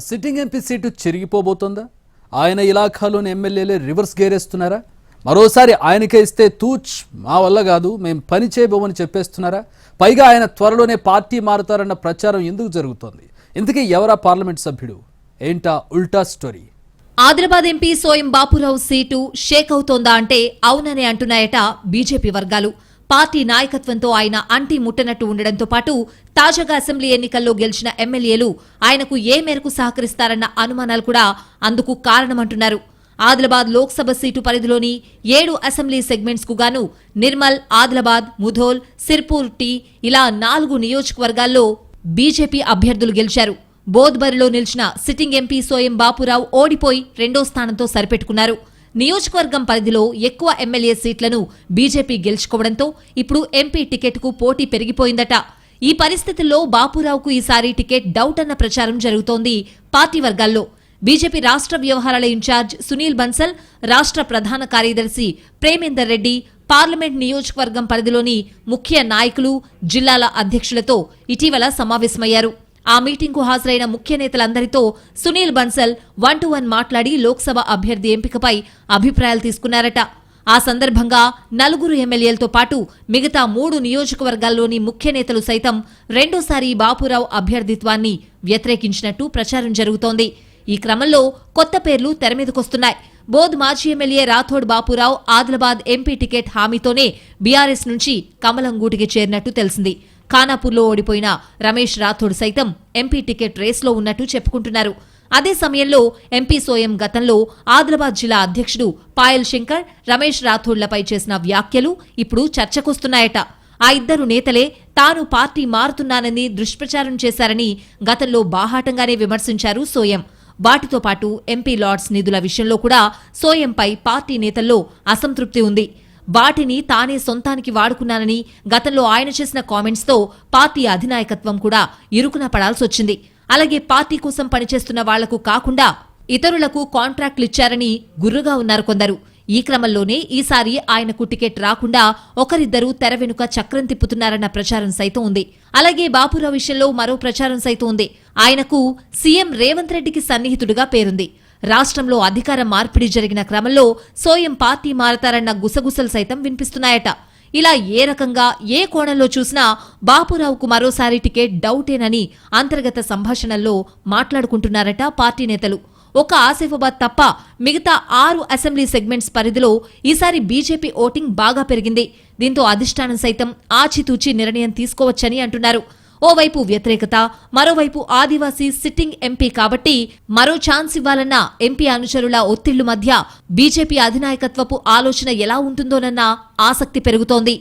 Sitting MP seat చిరిగిపోబోతోందా? ఆయన ఇలాఖాలోని ఎమ్మెల్యేలే reverse గేరేస్తున్నారా? మరోసారి ఆయనకే ఇస్తే తూచ్ మా వల్ల కాదు మేం పని చేయబోమని చెప్పేస్తున్నారా? పైగా ఆయన త్వరలోనే పార్టీ మారుతారన్న ప్రచారం ఎందుకు జరుగుతోంది? ఇంతకీ ఎవరా పార్లమెంట్ సభ్యుడు? ఏంటా ఉల్టా story? Adilabad MP Soyam Bapurao seat shake అవుతోందా అంటే అవునని అంటున్నాయట బీజేపీ వర్గాలు. పార్టీ నాయకత్వంతో ఆయన అంటి ముట్టనట్టు ఉండడంతో పాటు తాజాగా అసెంబ్లీ ఎన్నికల్లో గెలిచిన ఎమ్మెల్యేలు ఆయనకు ఏ మేరకు సహకరిస్తారన్న అనుమానాలు కూడా అందుకు కారణమంటున్నారు. ఆదిలాబాద్ లోక్సభ సీటు పరిధిలోని ఏడు అసెంబ్లీ సెగ్మెంట్స్కు గాను నిర్మల్ ఆదిలాబాద్ ముధోల్ సిర్పూర్ టీ ఇలా నాలుగు నియోజకవర్గాల్లో బీజేపీ అభ్యర్థులు గెలిచారు. బోధ్బరిలో నిలిచిన సిట్టింగ్ ఎంపీ సోయం బాపురావు ఓడిపోయి రెండో స్థానంతో సరిపెట్టుకున్నారు. నియోజకవర్గం పరిధిలో ఎక్కువ ఎమ్మెల్యే సీట్లను బీజేపీ గెలుచుకోవడంతో ఇప్పుడు ఎంపీ టికెట్కు పోటీ పెరిగిపోయిందట. ఈ పరిస్థితుల్లో బాపురావుకు ఈసారి టికెట్ డౌట్ అన్న ప్రచారం జరుగుతోంది పార్టీ వర్గాల్లో. బీజేపీ రాష్ట్ర వ్యవహారాల ఇన్ఛార్జ్ సునీల్ బన్సల్ రాష్ట్ర ప్రధాన కార్యదర్శి ప్రేమేందర్ రెడ్డి పార్లమెంట్ నియోజకవర్గం పరిధిలోని ముఖ్య నాయకులు జిల్లాల అధ్యక్షులతో ఇటీవల సమావేశమయ్యారు. ఆ మీటింగ్కు హాజరైన ముఖ్య నేతలందరితో Sunil Bansal one to one మాట్లాడి లోక్సభ అభ్యర్థి ఎంపికపై అభిప్రాయాలు తీసుకున్నారట. ఆ సందర్భంగా నలుగురు ఎమ్మెల్యేలతో పాటు మిగతా మూడు నియోజకవర్గాల్లోని ముఖ్య నేతలు సైతం రెండోసారి బాపురావు అభ్యర్థిత్వాన్ని వ్యతిరేకించినట్టు ప్రచారం జరుగుతోంది. ఈ క్రమంలో కొత్త పేర్లు తెరమీదకొస్తున్నాయి బోధ్ మాజీ MLA Rathod Bapurao Adilabad MP ticket హామీతోనే BRS నుంచి కమలం గూటికి చేరినట్టు తెలిసింది. ఖానాపూర్లో ఓడిపోయిన రమేష్ రాథోడ్ సైతం ఎంపీ టికెట్ రేస్లో ఉన్నట్టు చెప్పుకుంటున్నారు. అదే సమయంలో ఎంపీ సోయం గతంలో ఆదిలాబాద్ జిల్లా అధ్యక్షుడు పాయల్ శంకర్ రమేష్ రాథోడ్లపై చేసిన వ్యాఖ్యలు ఇప్పుడు చర్చకొస్తున్నాయట. ఆ ఇద్దరు నేతలే తాను పార్టీ మారుతున్నానని దుష్ప్రచారం చేశారని గతంలో బాహాటంగానే విమర్శించారు సోయం. వాటితో పాటు ఎంపీ లార్డ్స్ నిధుల విషయంలో కూడా సోయంపై పార్టీ నేతల్లో అసంతృప్తి ఉంది. వాటిని తానే సొంతానికి వాడుకున్నానని గతంలో ఆయన చేసిన కామెంట్స్తో పార్టీ అధినాయకత్వం కూడా ఇరుకున పడాల్సొచ్చింది అలాగే పార్టీ కోసం పనిచేస్తున్న వాళ్ళకు కాకుండా ఇతరులకు కాంట్రాక్టులు ఇచ్చారని గుర్రుగా ఉన్నారు కొందరు. ఈ క్రమంలోనే ఈసారి ఆయనకు టికెట్ రాకుండా ఒకరిద్దరూ తెర వెనుక చక్రం తిప్పుతున్నారన్న ప్రచారం సైతం ఉంది. అలాగే బాపురావు విషయంలో మరో ప్రచారం సైతం ఉంది. ఆయనకు సీఎం రేవంత్ రెడ్డికి సన్నిహితుడిగా పేరుంది. రాష్ట్రంలో అధికార మార్పిడి జరిగిన క్రమంలో సోయం పార్టీ మారతారన్న గుసగుసలు సైతం వినిపిస్తున్నాయట. ఇలా ఏ రకంగా ఏ కోణంలో చూసినా బాపురావుకు మరోసారి టికెట్ డౌటేనని అంతర్గత సంభాషణల్లో మాట్లాడుకుంటున్నారట పార్టీ నేతలు. ఒక ఆసిఫాబాద్ తప్ప మిగతా ఆరు అసెంబ్లీ సెగ్మెంట్స్ పరిధిలో ఈసారి బీజేపీ ఓటింగ్ బాగా పెరిగింది. దీంతో అధిష్టానం సైతం ఆచితూచి నిర్ణయం తీసుకోవచ్చని అంటున్నారు. ఓవైపు వ్యతిరేకత మరోవైపు ఆదివాసీ సిట్టింగ్ ఎంపీ కాబట్టి మరో ఛాన్స్ ఇవ్వాలన్న ఎంపీ అనుచరుల ఒత్తిళ్ళు మధ్య బీజేపీ అధినాయకత్వపు ఆలోచన ఎలా ఉంటుందోనన్న ఆసక్తి పెరుగుతోంది.